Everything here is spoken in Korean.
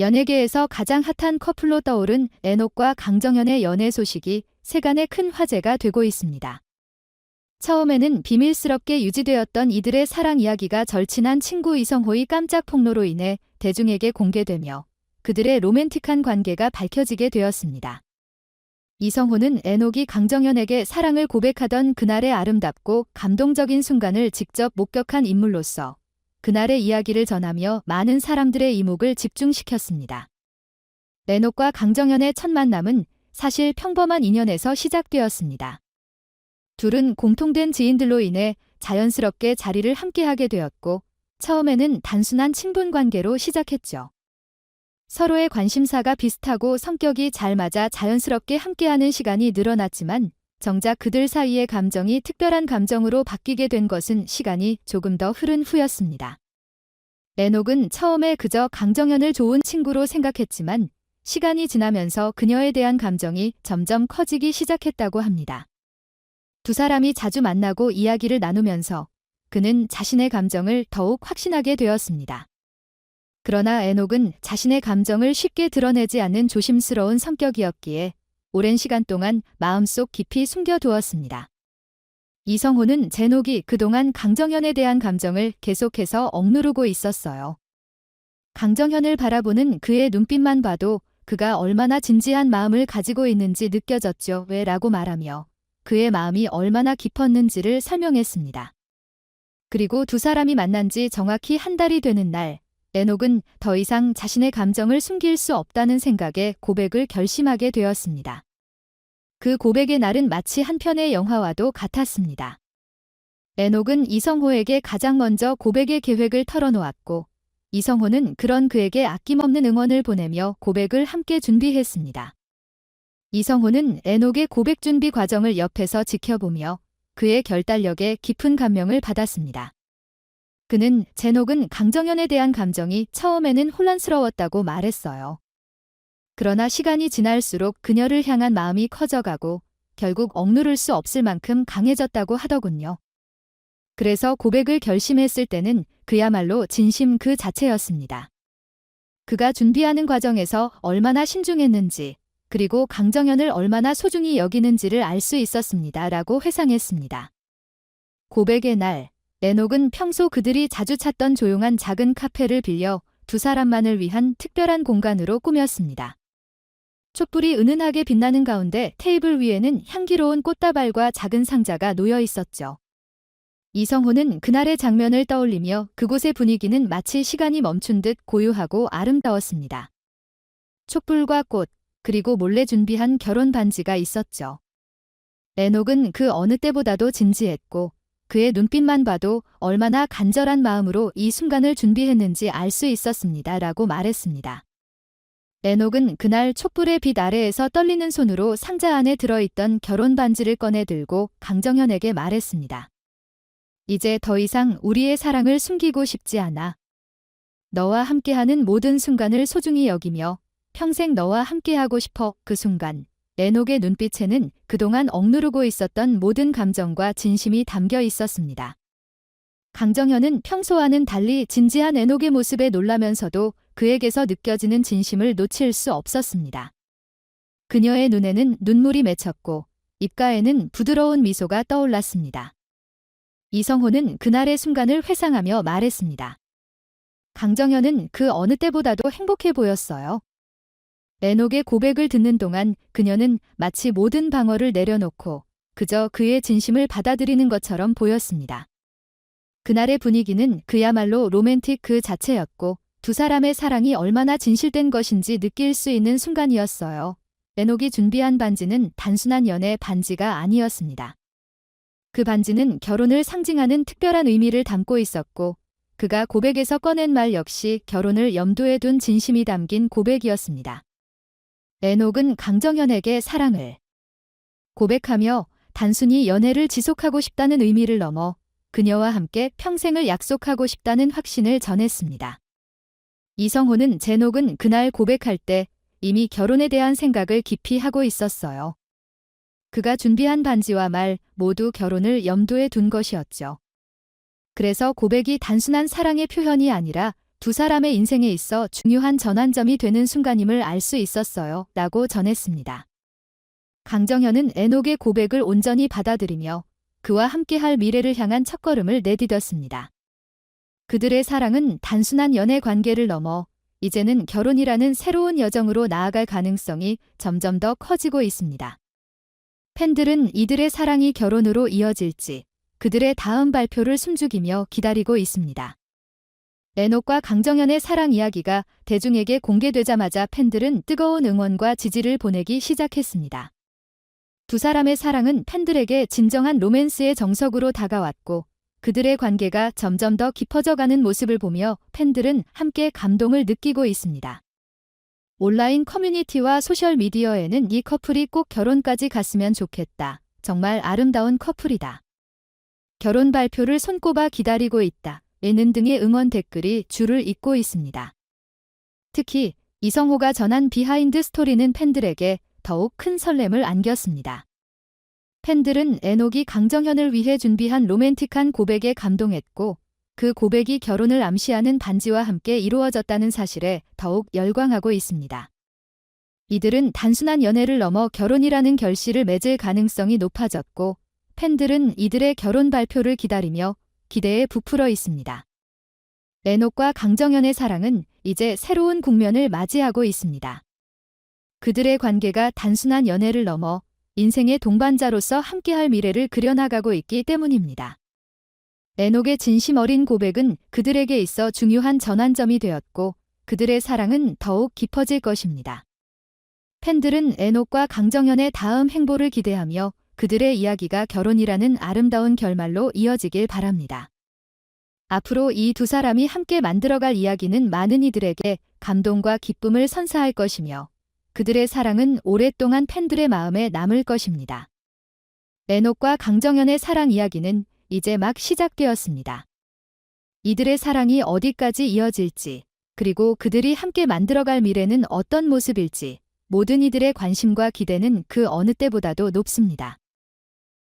연예계에서 가장 핫한 커플로 떠오른 에녹과 강정현의 연애 소식이 세간의 큰 화제가 되고 있습니다. 처음에는 비밀스럽게 유지되었던 이들의 사랑 이야기가 절친한 친구 이성호의 깜짝 폭로로 인해 대중에게 공개되며 그들의 로맨틱한 관계가 밝혀지게 되었습니다. 이성호는 에녹이 강정현에게 사랑을 고백하던 그날의 아름답고 감동적인 순간을 직접 목격한 인물로서 그날의 이야기를 전하며 많은 사람들의 이목을 집중시켰습니다. 에녹과 강정현의 첫 만남은 사실 평범한 인연에서 시작되었습니다. 둘은 공통된 지인들로 인해 자연스럽게 자리를 함께하게 되었고 처음에는 단순한 친분 관계로 시작했죠. 서로의 관심사가 비슷하고 성격이 잘 맞아 자연스럽게 함께하는 시간이 늘어났지만 정작 그들 사이의 감정이 특별한 감정으로 바뀌게 된 것은 시간이 조금 더 흐른 후였습니다. 레녹은 처음에 그저 강정현을 좋은 친구로 생각했지만 시간이 지나면서 그녀에 대한 감정이 점점 커지기 시작했다고 합니다. 두 사람이 자주 만나고 이야기를 나누면서 그는 자신의 감정을 더욱 확신하게 되었습니다. 그러나 에녹은 자신의 감정을 쉽게 드러내지 않는 조심스러운 성격이었기에 오랜 시간 동안 마음속 깊이 숨겨두었습니다. 이성호는 제녹이 그동안 강정현에 대한 감정을 계속해서 억누르고 있었어요. 강정현을 바라보는 그의 눈빛만 봐도 그가 얼마나 진지한 마음을 가지고 있는지 느껴졌죠. 왜? 라고 말하며 그의 마음이 얼마나 깊었는지를 설명했습니다. 그리고 두 사람이 만난 지 정확히 한 달이 되는 날, 에녹은 더 이상 자신의 감정을 숨길 수 없다는 생각에 고백을 결심하게 되었습니다. 그 고백의 날은 마치 한 편의 영화와도 같았습니다. 에녹은 이성호에게 가장 먼저 고백의 계획을 털어놓았고, 이성호는 그런 그에게 아낌없는 응원을 보내며 고백을 함께 준비했습니다. 이성호는 에녹의 고백 준비 과정을 옆에서 지켜보며 그의 결단력에 깊은 감명을 받았습니다. 그는 제녹은 강정현에 대한 감정이 처음에는 혼란스러웠다고 말했어요. 그러나 시간이 지날수록 그녀를 향한 마음이 커져가고 결국 억누를 수 없을 만큼 강해졌다고 하더군요. 그래서 고백을 결심했을 때는 그야말로 진심 그 자체였습니다. 그가 준비하는 과정에서 얼마나 신중했는지, 그리고 강정현을 얼마나 소중히 여기는지를 알 수 있었습니다. 라고 회상했습니다. 고백의 날, 레녹은 평소 그들이 자주 찾던 조용한 작은 카페를 빌려 두 사람만을 위한 특별한 공간으로 꾸몄습니다. 촛불이 은은하게 빛나는 가운데 테이블 위에는 향기로운 꽃다발과 작은 상자가 놓여 있었죠. 이성호는 그날의 장면을 떠올리며 그곳의 분위기는 마치 시간이 멈춘 듯 고요하고 아름다웠습니다. 촛불과 꽃, 그리고 몰래 준비한 결혼 반지가 있었죠. 레녹은 그 어느 때보다도 진지했고 그의 눈빛만 봐도 얼마나 간절한 마음으로 이 순간을 준비했는지 알 수 있었습니다. 라고 말했습니다. 레녹은 그날 촛불의 빛 아래에서 떨리는 손으로 상자 안에 들어있던 결혼 반지를 꺼내 들고 강정현에게 말했습니다. 이제 더 이상 우리의 사랑을 숨기고 싶지 않아. 너와 함께하는 모든 순간을 소중히 여기며 평생 너와 함께하고 싶어 그 순간 레녹의 눈빛에는 그동안 억누르고 있었던 모든 감정과 진심이 담겨 있었습니다. 강정현은 평소와는 달리 진지한 에녹의 모습에 놀라면서도 그에게서 느껴지는 진심을 놓칠 수 없었습니다. 그녀의 눈에는 눈물이 맺혔고 입가에는 부드러운 미소가 떠올랐습니다. 이성호는 그날의 순간을 회상하며 말했습니다. 강정현은 그 어느 때보다도 행복해 보였어요. 레녹의 고백을 듣는 동안 그녀는 마치 모든 방어를 내려놓고 그저 그의 진심을 받아들이는 것처럼 보였습니다. 그날의 분위기는 그야말로 로맨틱 그 자체였고 두 사람의 사랑이 얼마나 진실된 것인지 느낄 수 있는 순간이었어요. 레녹이 준비한 반지는 단순한 연애 반지가 아니었습니다. 그 반지는 결혼을 상징하는 특별한 의미를 담고 있었고 그가 고백에서 꺼낸 말 역시 결혼을 염두에 둔 진심이 담긴 고백이었습니다. 에녹은 강정현에게 사랑을 고백하며 단순히 연애를 지속하고 싶다는 의미를 넘어 그녀와 함께 평생을 약속하고 싶다는 확신을 전했습니다. 이성호는 제녹은 그날 고백할 때 이미 결혼에 대한 생각을 깊이 하고 있었어요. 그가 준비한 반지와 말 모두 결혼을 염두에 둔 것이었죠. 그래서 고백이 단순한 사랑의 표현이 아니라 두 사람의 인생에 있어 중요한 전환점이 되는 순간임을 알 수 있었어요. 라고 전했습니다. 강정현은 에녹의 고백을 온전히 받아들이며 그와 함께할 미래를 향한 첫걸음을 내디뎠습니다. 그들의 사랑은 단순한 연애 관계를 넘어 이제는 결혼이라는 새로운 여정으로 나아갈 가능성이 점점 더 커지고 있습니다. 팬들은 이들의 사랑이 결혼으로 이어질지 그들의 다음 발표를 숨죽이며 기다리고 있습니다. 에녹과 강정현의 사랑 이야기가 대중에게 공개되자마자 팬들은 뜨거운 응원과 지지를 보내기 시작했습니다. 두 사람의 사랑은 팬들에게 진정한 로맨스의 정석으로 다가왔고 그들의 관계가 점점 더 깊어져가는 모습을 보며 팬들은 함께 감동을 느끼고 있습니다. 온라인 커뮤니티와 소셜미디어에는 이 커플이 꼭 결혼까지 갔으면 좋겠다. 정말 아름다운 커플이다. 결혼 발표를 손꼽아 기다리고 있다. 에는 등의 응원 댓글이 줄을 잇고 있습니다. 특히 이성호가 전한 비하인드 스토리는 팬들에게 더욱 큰 설렘을 안겼습니다. 팬들은 에녹이 강정현을 위해 준비한 로맨틱한 고백에 감동했고 그 고백이 결혼을 암시하는 반지와 함께 이루어졌다는 사실에 더욱 열광하고 있습니다. 이들은 단순한 연애를 넘어 결혼이라는 결실을 맺을 가능성이 높아졌고 팬들은 이들의 결혼 발표를 기다리며 기대에 부풀어 있습니다. 에녹과 강정현의 사랑은 이제 새로운 국면을 맞이하고 있습니다. 그들의 관계가 단순한 연애를 넘어 인생의 동반자로서 함께할 미래를 그려나가고 있기 때문입니다. 에녹의 진심 어린 고백은 그들에게 있어 중요한 전환점이 되었고 그들의 사랑은 더욱 깊어질 것입니다. 팬들은 에녹과 강정현의 다음 행보를 기대하며 그들의 이야기가 결혼이라는 아름다운 결말로 이어지길 바랍니다. 앞으로 이 두 사람이 함께 만들어갈 이야기는 많은 이들에게 감동과 기쁨을 선사할 것이며 그들의 사랑은 오랫동안 팬들의 마음에 남을 것입니다. 에녹과 강정현의 사랑 이야기는 이제 막 시작되었습니다. 이들의 사랑이 어디까지 이어질지, 그리고 그들이 함께 만들어갈 미래는 어떤 모습일지, 모든 이들의 관심과 기대는 그 어느 때보다도 높습니다.